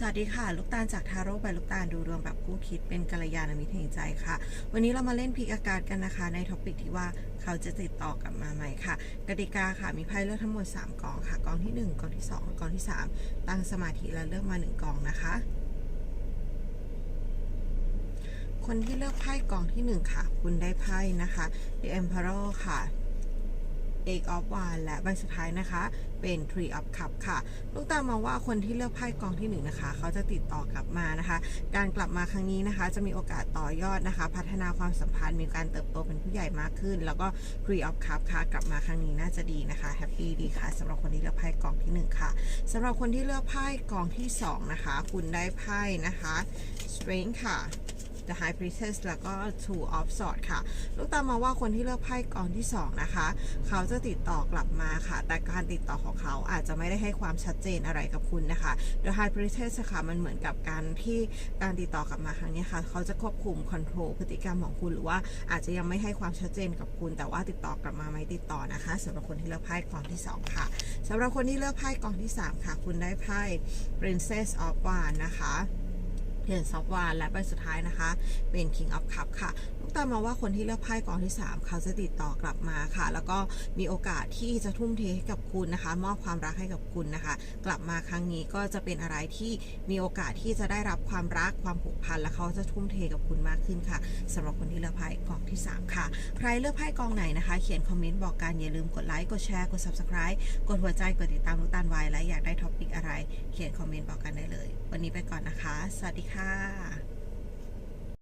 สวัสดีค่ะ ลูกตาลจากทาโร่ใบลูกตาลดูดวงแบบคู่คิดเป็นกัลยาณมิตรแห่งใจค่ะ วันนี้เรามาเล่นพิกอากาศกันนะคะ ในท็อปิกที่ว่าเขาจะติดต่อกลับมาไหม่ค่ะกติกาค่ะมีไพ่เลือกทั้งหมด 3กองค่ะกองที่ 1กองที่ 2กองที่ 3 ตั้งสมาธิแล้วเลือกมา 1กองนะคะ คนที่เลือกไพ่กองที่ 1 ค่ะ คุณได้ไพ่นะคะ The Emperor ค่ะ Eight of w a n d และใบสุดท้ายนะคะ เป็น Tree of Cup ค่ะ ลูกตามองว่าคนที่เลือกไพ่กองที่หนึ่งนะคะ เขาจะติดต่อกลับมานะคะ การกลับมาครั้งนี้นะคะ จะมีโอกาสต่อยอดนะคะ พัฒนาความสัมพันธ์มีการเติบโตเป็นผู้ใหญ่มากขึ้น แล้วก็ Tree of Cup ค่ะ กลับมาครั้งนี้น่าจะดีนะคะแฮปปี้ดีค่ะสำหรับคนที่เลือกไพ่กองที่หนึ่งค่ะสำหรับคนที่เลือกไพ่กองที่สองนะคะ คุณได้ไพ่นะคะ Strength ค่ะ The High Priestess แล้วก็ Two of Swords ค่ะ ลูกตามมาว่าคนที่เลือกไพ่กองที่ 2 นะคะ เขาจะติดต่อกลับมาค่ะ แต่การติดต่อของเขาอาจจะไม่ได้ให้ความชัดเจนอะไรกับคุณนะคะ The High Priestess ค่ะ มันเหมือนกับการที่การติดต่อกลับมาครั้งนี้ค่ะ เขาจะควบคุมคอนโทรลพฤติกรรมของคุณหรือว่าอาจจะยังไม่ให้ความชัดเจนกับคุณ แต่ว่าติดต่อกลับมาไหมติดต่อนะคะสำหรับคนที่เลือกไพ่กองที่ 2 ค่ะสำหรับคนที่เลือกไพ่กองที่ 3 ค่ะ คุณได้ไพ่ Princess of Wands นะคะ เดือนซอฟวานและใบสุดท้ายนะคะ เป็น King of Cup ค่ะลูกตามมาว่าคนที่เลือกไพ่กองที่ 3 เขาจะติดต่อกลับมาค่ะ แล้วก็มีโอกาสที่จะทุ่มเทให้กับคุณนะคะ มอบความรักให้กับคุณนะคะ กลับมาครั้งนี้ก็จะเป็นอะไรที่มีโอกาสที่จะได้รับความรักความผูกพันและเขาจะทุ่มเทกับคุณมากขึ้นค่ะสำหรับคนที่เลือกไพ่กองที่ 3 ค่ะ ใครเลือกไพ่กองไหนนะคะ เขียนคอมเมนต์บอกกันอย่าลืมกดไลค์กดแชร์กด subscribe กดหัวใจกดติดตามลูกตาลไว้และอยากได้ท็อปิกอะไร เขียนคอมเมนต์บอกกันได้เลย วันนี้ไปก่อนนะคะ สวัสดีคค่ะ